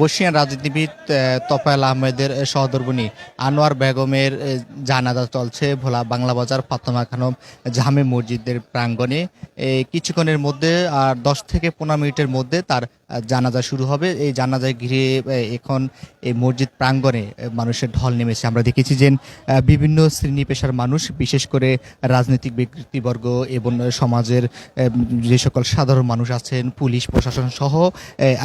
বর্ষিয়ান রাজনীতিবিদ তফায়েল আহমেদের সহধর্মিনী আনোয়ার বেগমের জানাজা চলছে ভোলা বাংলা বাজার, ফাতেমা খানম জামে মসজিদের প্রাঙ্গণে। কিছুক্ষণের মধ্যে আর দশ থেকে পনেরো মিনিটের মধ্যে তার জানাজা শুরু হবে। এই জানাজায় ঘিরে এখন এই মসজিদ প্রাঙ্গণে মানুষের ঢল নেমেছে। আমরা দেখেছি যে বিভিন্ন শ্রেণি পেশার মানুষ, বিশেষ করে রাজনৈতিক ব্যক্তিবর্গ এবং সমাজের যে সকল সাধারণ মানুষ আছেন, পুলিশ, প্রশাসন সহ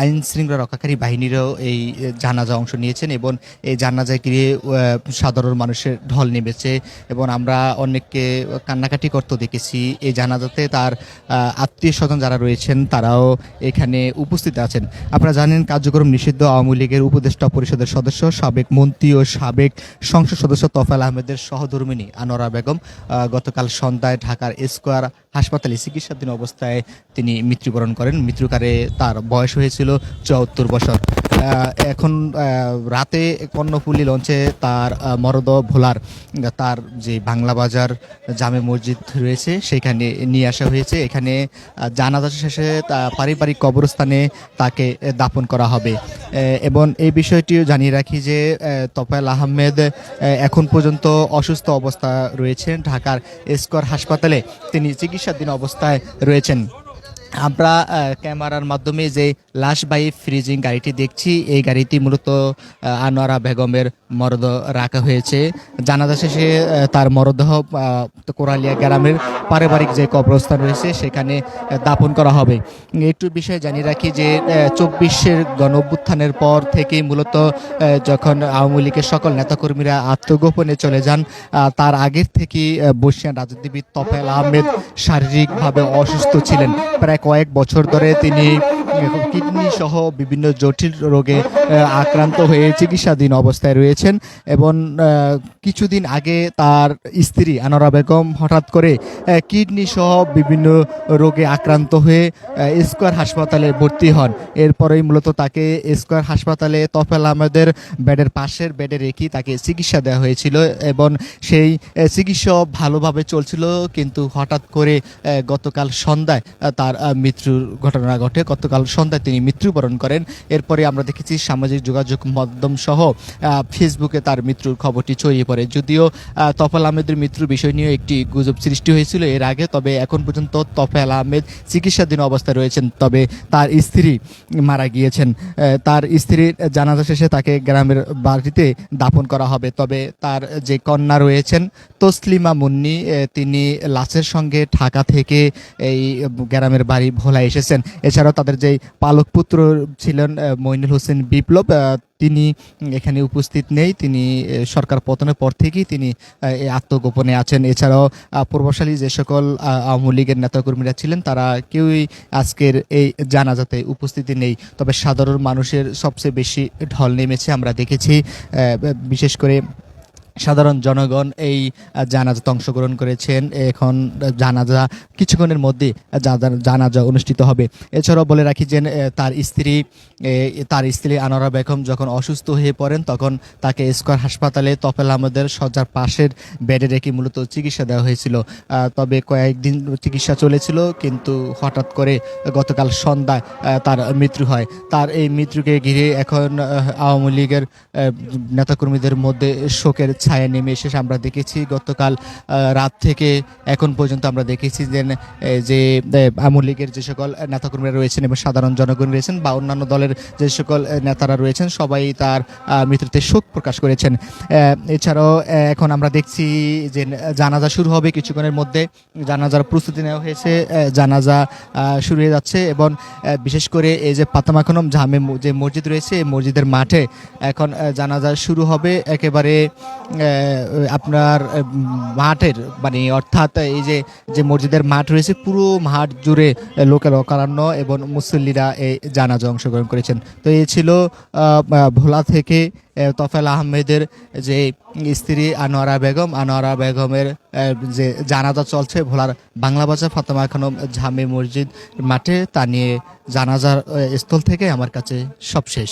আইন শৃঙ্খলা রক্ষাকারী বাহিনীরও এই জানাজা অংশ নিয়েছেন এবং এই জানাজায় ঘিরে সাধারণ মানুষের ঢল নেমেছে এবং আমরা অনেককে কান্নাকাটি করতে দেখেছি। এই জানাজাতে তার আত্মীয় স্বজন যারা রয়েছেন, তারাও এখানে উপস্থিত আছেন। আপনারা জানেন কার্যক্রম নিষিদ্ধ আওয়ামী লীগের উপদেষ্টা পরিষদের সদস্য, সাবেক মন্ত্রী ও সাবেক সংসদ সদস্য তফাল আহমেদের সহধর্মিনী আনোয়ারা বেগম গতকাল সন্ধ্যায় ঢাকার স্কোয়ার হাসপাতালে চিকিৎসাধীন অবস্থায় তিনি মৃত্যুবরণ করেন। মৃত্যুকারে তার বয়স হয়েছিল চুয়াত্তর বছর। এখন রাতে কর্ণফুলি লঞ্চে তার মরদ ভোলার, তার যে বাংলা বাজার জামে মসজিদ রয়েছে সেখানে নিয়ে আসা হয়েছে। এখানে জানাজা শেষে পারিবারিক কবরস্থানে তাকে দাপন করা হবে। এবং এই বিষয়টিও জানিয়ে রাখি যে তফায়েল আহমেদ এখন পর্যন্ত অসুস্থ অবস্থা রয়েছেন। ঢাকার এসকর হাসপাতালে তিনি চিকিৎসাধীন অবস্থায় রয়েছেন। আমরা ক্যামেরার মাধ্যমে যে লাশবাহী ফ্রিজিং গাড়িটি দেখছি, এই গাড়িটি মূলত আনোয়ারা বেগমের মরদ রাখা হয়েছে। জানাজা শেষে তার মরদেহ কোরালিয়া গ্রামের পারিবারিক যে কবরস্থান রয়েছে, সেখানে দাপন করা হবে। একটু বিষয়ে জানিয়ে রাখি যে চব্বিশের গণ অভ্যুত্থানের পর থেকেই মূলত যখন আওয়ামী লীগের সকল নেতাকর্মীরা আত্মগোপনে চলে যান তার আগের থেকেই বর্ষিয়ান রাজনীতিবিদ তফেল আহমেদ শারীরিকভাবে অসুস্থ ছিলেন। প্রায় কয়েক বছর ধরে তিনি কিডনি সহ বিভিন্ন জটিল রোগে আক্রান্ত হয়ে চিকিৎসাধীন অবস্থায় রয়েছেন এবং কিছুদিন আগে তার স্ত্রী আনোরা বেগম হঠাৎ করে কিডনি সহ বিভিন্ন রোগে আক্রান্ত হয়ে স্কোয়ার হাসপাতালে ভর্তি হন। এরপরেই মূলত তাকে স্কোয়ার হাসপাতালে তফেল আহমেদের বেডের পাশের বেডে রেখে তাকে চিকিৎসা দেওয়া হয়েছিল এবং সেই চিকিৎসা ভালোভাবে চলছিল, কিন্তু হঠাৎ করে গতকাল সন্ধ্যায় তার মৃত্যুর ঘটনা ঘটে। গতকাল সন্ধ্যায় তিনি মৃত্যুবরণ করেন। এরপরে আমরা দেখেছি সামাজিক যোগাযোগ মাধ্যম সহ ফেসবুকে তার মৃত্যুর খবরটি ছড়িয়ে পড়ে। যদিও তফেল আহমেদের মৃত্যুর বিষয় নিয়ে একটি গুজব সৃষ্টি হয়েছিল এর আগে, তবে এখন পর্যন্ত তফেল আহমেদ চিকিৎসাধীন অবস্থায় রয়েছেন, তবে তার স্ত্রী মারা গিয়েছেন। তার স্ত্রীর জানাজা শেষে তাকে গ্রামের বাড়িতে দাফন করা হবে। তবে তার যে কন্যা রয়েছেন, তসলিমা মুন্নি তিনি লাশের সঙ্গে ঢাকা থেকে এই গ্রামের বাড়ি ভোলা এসেছেন। এছাড়াও তাদের যে পালক পুত্র ছিলেন মইনুল হোসেন বিপ্লব তিনি এখানে উপস্থিত নেই তিনি সরকার পতনের পর থেকেই তিনি আত্মগোপনে আছেন। এছাড়াও আহ, পূর্বশালী যে সকল আওয়ামী লীগের নেতাকর্মীরা ছিলেন তারা কেউই আজকের এই জানাজাতে উপস্থিতি নেই। তবে সাধারণ মানুষের সবচেয়ে বেশি ঢল নেমেছে আমরা দেখেছি বিশেষ করে সাধারণ জনগণ এই জানাজাতে অংশগ্রহণ করেছেন। এখন জানাজা কিছুক্ষণের মধ্যে জানা- জানাজা অনুষ্ঠিত হবে। এছাড়াও বলে রাখি যে তার স্ত্রী তার স্ত্রী আনোয়ারা বেগম যখন অসুস্থ হয়ে পড়েন, তখন তাকে স্কোয়ার হাসপাতালে তফেল আহমদের শয্যার পাশের বেডে রেখে মূলত চিকিৎসা দেওয়া হয়েছিল। তবে কয়েকদিন চিকিৎসা চলেছিল, কিন্তু হঠাৎ করে গতকাল সন্ধ্যায় তার মৃত্যু হয়। তার এই মৃত্যুকে ঘিরে এখন আওয়ামী লীগের নেতাকর্মীদের মধ্যে শোকের ছায়া নেমে এসে আমরা দেখেছি। গতকাল রাত থেকে এখন পর্যন্ত আমরা দেখেছি যে যে আওয়ামী লীগের যে সকল নেতাকর্মীরা রয়েছেন এবং সাধারণ জনগণ রয়েছেন বা অন্যান্য দলের যে সকল নেতারা রয়েছেন, সবাই তার মৃত্যুতে শোক প্রকাশ করেছেন। এছাড়াও এখন আমরা দেখছি যে, জানাজা শুরু হবে কিছুক্ষণের মধ্যে। জানাজার প্রস্তুতি নেওয়া হয়েছে জানাজা শুরু হয়ে যাচ্ছে এবং বিশেষ করে এই যে পাতামাখনম জামে যে মসজিদ রয়েছে, এই মসজিদের মাঠে এখন জানাজা শুরু হবে। একেবারে আপনার মাঠের মানে অর্থাৎ এই যে যে মসজিদের মাঠ রয়েছে পুরো মাঠ জুড়ে আহ, লোকে লোকারণ্য এবং মুসল্লিরা এই জানাজা অংশগ্রহণ করেছেন। তো এই ছিল ভোলা থেকে তফেল আহমেদের যে স্ত্রী আনোয়ারা বেগম। আনোয়ারা বেগমের যে জানাজা চলছে ভোলার বাংলা বাজার ফাতেমা খানম জামে মসজিদ মাঠে তা নিয়ে জানাজার স্থল থেকে আমার কাছে সব শেষ